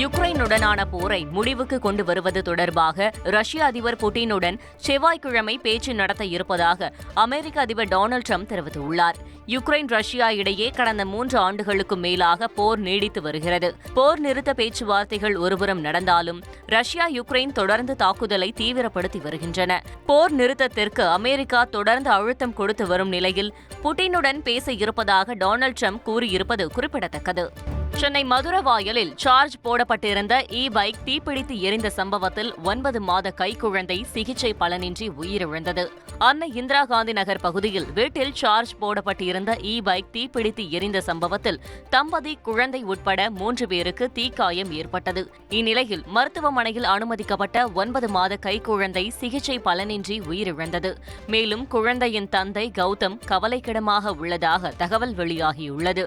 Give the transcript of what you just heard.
யுக்ரைனுடனான போரை முடிவுக்கு கொண்டு வருவது தொடர்பாக ரஷ்ய அதிபர் புட்டினுடன் செவ்வாய்க்கிழமை பேச்சு நடத்த இருப்பதாக அமெரிக்க அதிபர் டொனால்டு ட்ரம்ப் தெரிவித்துள்ளார். யுக்ரைன் ரஷ்யா இடையே கடந்த மூன்று ஆண்டுகளுக்கும் மேலாக போர் நீடித்து வருகிறது. போர் நிறுத்த பேச்சுவார்த்தைகள் ஒருபுறம் நடந்தாலும் ரஷ்யா யுக்ரைன் தொடர்ந்து தாக்குதலை தீவிரப்படுத்தி வருகின்றன. போர் நிறுத்தத்திற்கு அமெரிக்கா தொடர்ந்து அழுத்தம் கொடுத்து வரும் நிலையில் புட்டினுடன் பேச இருப்பதாக டொனால்டு ட்ரம்ப் கூறியிருப்பது குறிப்பிடத்தக்கது. சென்னை மதுரவாயலில் சார்ஜ் போடப்பட்டிருந்த இ பைக் தீப்பிடித்து எரிந்த சம்பவத்தில் ஒன்பது மாத கைக்குழந்தை சிகிச்சை பலனின்றி உயிரிழந்தது. அன்னை இந்திரா காந்தி நகர் பகுதியில் வீட்டில் சார்ஜ் போடப்பட்டிருந்த இ பைக் தீப்பிடித்து எரிந்த சம்பவத்தில் தம்பதி குழந்தை உட்பட மூன்று பேருக்கு தீக்காயம் ஏற்பட்டது. இந்நிலையில் மருத்துவமனையில் அனுமதிக்கப்பட்ட ஒன்பது மாத கைக்குழந்தை சிகிச்சை பலனின்றி உயிரிழந்தது. மேலும் குழந்தையின் தந்தை கௌதம் கவலைக்கிடமாக உள்ளதாக தகவல் வெளியாகியுள்ளது.